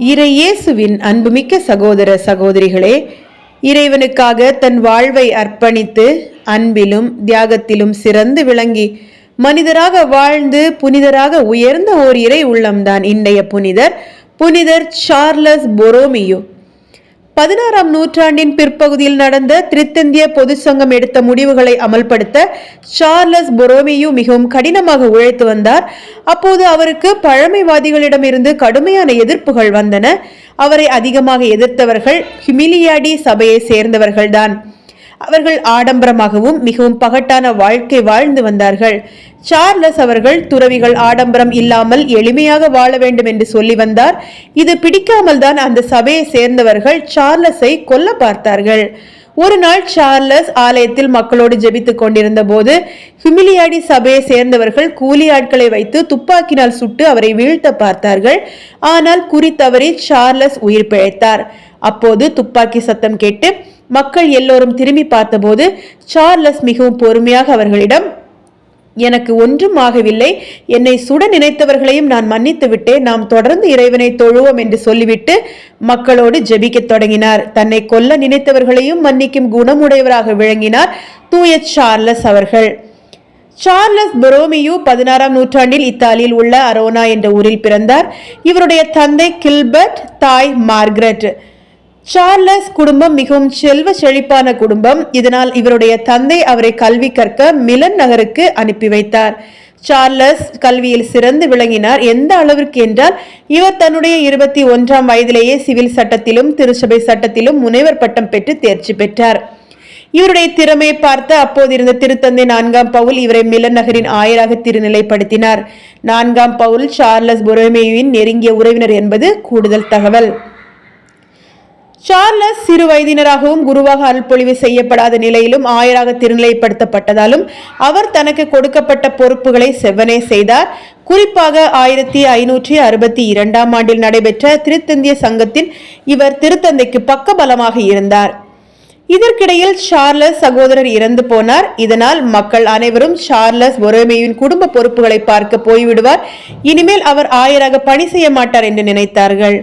இறையேசுவின் அன்புமிக்க சகோதர சகோதரிகளே இறைவனுக்காக தன் வாழ்வை அர்ப்பணித்து அன்பிலும் தியாகத்திலும் சிறந்து விளங்கி மனிதராக வாழ்ந்து புனிதராக உயர்ந்த ஓர் இறை உள்ளம்தான் இன்றைய புனிதர் புனிதர் சார்லஸ் பொரோமியோ. பதினாறாம் நூற்றாண்டின் பிற்பகுதியில் நடந்த திருத்தந்திய பொது சங்கம் எடுத்த முடிவுகளை அமல்படுத்த சார்லஸ் பொரோமியு மிகவும் கடினமாக உழைத்து வந்தார். அப்போது அவருக்கு பழமைவாதிகளிடமிருந்து கடுமையான எதிர்ப்புகள் வந்தன. அவரை அதிகமாக எதிர்த்தவர்கள் ஹிமிலியாடி சபையை சேர்ந்தவர்கள்தான். அவர்கள் ஆடம்பரமாகவும் மிகவும் பகட்டான வாழ்க்கை வாழ்ந்து வந்தார்கள். சார்லஸ் அவர்கள் துறவிகள் ஆடம்பரம் இல்லாமல் எளிமையாக வாழ வேண்டும் என்று சொல்லி வந்தார். இது பிடிக்காமல் தான் அந்த சபையை சேர்ந்தவர்கள் சார்லஸை கொல்ல பார்த்தார்கள். ஒரு நாள் சார்லஸ் ஆலயத்தில் மக்களோடு ஜெபித்துக் கொண்டிருந்த போது ஹிமிலியாடி சபையை சேர்ந்தவர்கள் கூலி ஆட்களை வைத்து துப்பாக்கினால் சுட்டு அவரை வீழ்த்த பார்த்தார்கள். ஆனால் குறி சார்லஸ் உயிர் பிழைத்தார். அப்போது துப்பாக்கி சத்தம் கேட்டு மக்கள் எல்லோரும் திரும்பி பார்த்தபோது சார்லஸ் மிகவும் பொறுமையாக அவர்களிடம் எனக்கு ஒன்றும் ஆகவில்லை. என்னை சுட நினைத்தவர்களையும் நான் மன்னித்து விட்டேன். நாம் தொடர்ந்து இறைவனை தொழுவோம் என்று சொல்லிவிட்டு மக்களோடு ஜெபிக்கத் தொடங்கினார். தன்னை கொல்ல நினைத்தவர்களையும் மன்னிக்கும் குணமுடையவராக விளங்கினார் தூய சார்லஸ் அவர்கள். சார்லஸ் பொரோமியு பதினாறாம் நூற்றாண்டில் இத்தாலியில் உள்ள அரோனா என்ற ஊரில் பிறந்தார். இவருடைய தந்தை கில்பர்ட் தாய் மார்கரெட். சார்லஸ் குடும்பம் மிகவும் செல்வ செழிப்பான குடும்பம். இதனால் இவருடைய தந்தை அவரை கல்வி கற்க மிலன் நகருக்கு அனுப்பி வைத்தார். சார்லஸ் கல்வியில் சிறந்து விளங்கினார். எந்த அளவிற்கு என்றால் இவர் தன்னுடைய இருபத்தி ஒன்றாம் வயதிலேயே சிவில் சட்டத்திலும் திருச்சபை சட்டத்திலும் முனைவர் பட்டம் பெற்று தேர்ச்சி பெற்றார். இவருடைய திறமையை பார்த்த அப்போது இருந்த திருத்தந்தை நான்காம் பவுல் இவரை மிலன் நகரின் ஆயராக திருநிலைப்படுத்தினார். நான்காம் பவுல் சார்லஸ் புரோமேயுவின் நெருங்கிய உறவினர் என்பது கூடுதல் தகவல். சார்லஸ் சிறு வயதினராகவும் குருவாக அருள்பொழிவு செய்யப்படாத நிலையிலும் ஆயராக திருநிலைப்படுத்தப்பட்டதாலும் அவர் தனக்கு கொடுக்கப்பட்ட பொறுப்புகளை செவ்வனே செய்தார். குறிப்பாக ஆயிரத்தி ஐநூற்றி அறுபத்தி இரண்டாம் ஆண்டில் நடைபெற்ற திருத்தந்திய சங்கத்தின் இவர் திருத்தந்தைக்கு பக்கபலமாக இருந்தார். இதற்கிடையில் சார்லஸ் சகோதரர் இறந்து போனார். இதனால் மக்கள் அனைவரும் சார்லஸ் ஒரேமையின் குடும்ப பொறுப்புகளை பார்க்க போய்விடுவார். இனிமேல் அவர் ஆயராக பணி செய்ய மாட்டார் என்று நினைத்தார்கள்.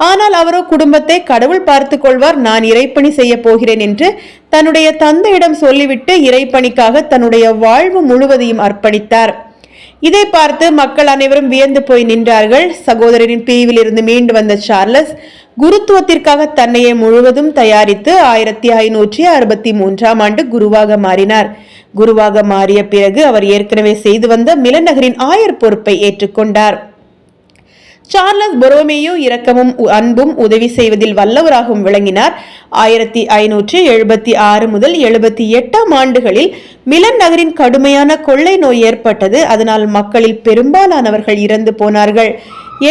ஆனால் அவரோ குடும்பத்தை கடவுள் பார்த்து கொள்வார் நான் இறைப்பணி செய்ய போகிறேன் என்று தன்னுடைய தந்தையிடம் சொல்லிவிட்டு இறைப்பணிக்காக தன்னுடைய வாழ்வு முழுவதையும் அர்ப்பணித்தார். இதை பார்த்து மக்கள் அனைவரும் வியந்து போய் நின்றார்கள். சகோதரரின் பிரிவில் இருந்து மீண்டு வந்த சார்லஸ் குருத்துவத்திற்காக தன்னையே முழுவதும் தயாரித்து ஆயிரத்தி ஐநூற்றி அறுபத்தி மூன்றாம் ஆண்டு குருவாக மாறினார். குருவாக மாறிய பிறகு அவர் ஏற்கனவே செய்து வந்த மிலநகரின் ஆயர் பொறுப்பை ஏற்றுக்கொண்டார். சார்லஸ் பொரோமேயோ இரக்கமும் அன்பும் உதவி செய்வதில் வல்லவராகவும் விளங்கினார். ஆயிரத்தி ஐநூற்றி எழுபத்தி ஆறு முதல் எழுபத்தி எட்டாம் ஆண்டுகளில் மிலன் நகரின் கடுமையான கொள்ளை நோய் ஏற்பட்டது. அதனால் மக்களில் பெரும்பாலானவர்கள் இறந்து போனார்கள்.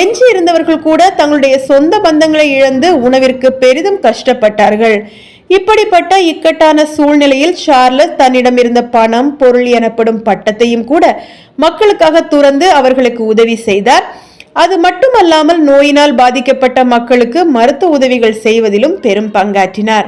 எஞ்சி இருந்தவர்கள் கூட தங்களுடைய சொந்த பந்தங்களை இழந்து உணவிற்கு பெரிதும் கஷ்டப்பட்டார்கள். இப்படிப்பட்ட இக்கட்டான சூழ்நிலையில் சார்லஸ் தன்னிடம் இருந்த பணம் பொருள் எனப்படும் பட்டத்தையும் கூட மக்களுக்காக துறந்து அவர்களுக்கு உதவி செய்தார். அது மட்டுமல்லாமல் நோயினால் பாதிக்கப்பட்ட மக்களுக்கு மருத்துவ உதவிகள் செய்வதிலும் பெரும் பங்காற்றினார்.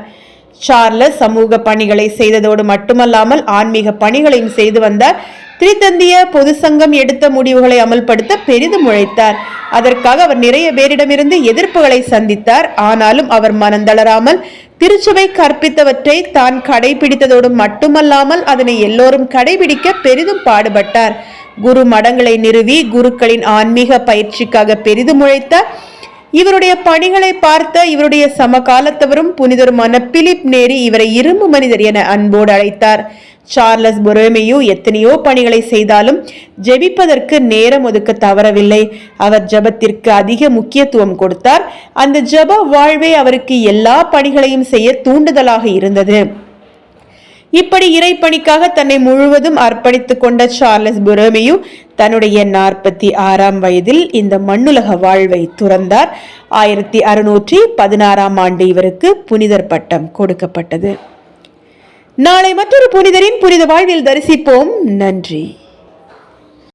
சார்லஸ் சமூக பணிகளை செய்ததோடு மட்டுமல்லாமல் ஆன்மீக பணிகளையும் செய்து வந்தார். திரித்தந்திய பொது சங்கம் எடுத்த முடிவுகளை அமல்படுத்த பெரிதும் உழைத்தார். அதற்காக அவர் நிறைய பேரிடமிருந்து எதிர்ப்புகளை சந்தித்தார். ஆனாலும் அவர் மனந்தளராமல் திருச்சபை கற்பித்தவற்றை தான் கடைபிடித்ததோடு மட்டுமல்லாமல் அதனை எல்லோரும் கடைபிடிக்க பெரிதும் பாடுபட்டார். குரு மடங்களை நிறுவி குருக்களின் ஆன்மீக பயிற்சிக்காக பெரிதும் உழைத்த இவருடைய பணிகளை பார்த்த இவருடைய சமகாலத்தவரும் புனிதருமான பிலிப் நேரி இவரை இரும்பு மனிதர் என அன்போடு அழைத்தார். சார்லஸ் பொரோமியோ எத்தனையோ பணிகளை செய்தாலும் ஜெபிப்பதற்கு நேரம் ஒதுக்க தவறவில்லை. அவர் ஜபத்திற்கு அதிக முக்கியத்துவம் கொடுத்தார். அந்த ஜப வாழ்வே அவருக்கு எல்லா பணிகளையும் செய்ய தூண்டுதலாக இருந்தது. இப்படி இறைப்பணிக்காக தன்னை முழுவதும் அர்ப்பணித்துக் கொண்ட சார்லஸ் புரோமியு தன்னுடைய நாற்பத்தி ஆறாம் வயதில் இந்த மண்ணுலக வாழ்வை துறந்தார். ஆயிரத்தி அறுநூற்றி பதினாறாம் ஆண்டு இவருக்கு புனிதர் பட்டம் கொடுக்கப்பட்டது. நாளை மற்றொரு புனிதரின் புனித வாழ்வில் தரிசிப்போம். நன்றி.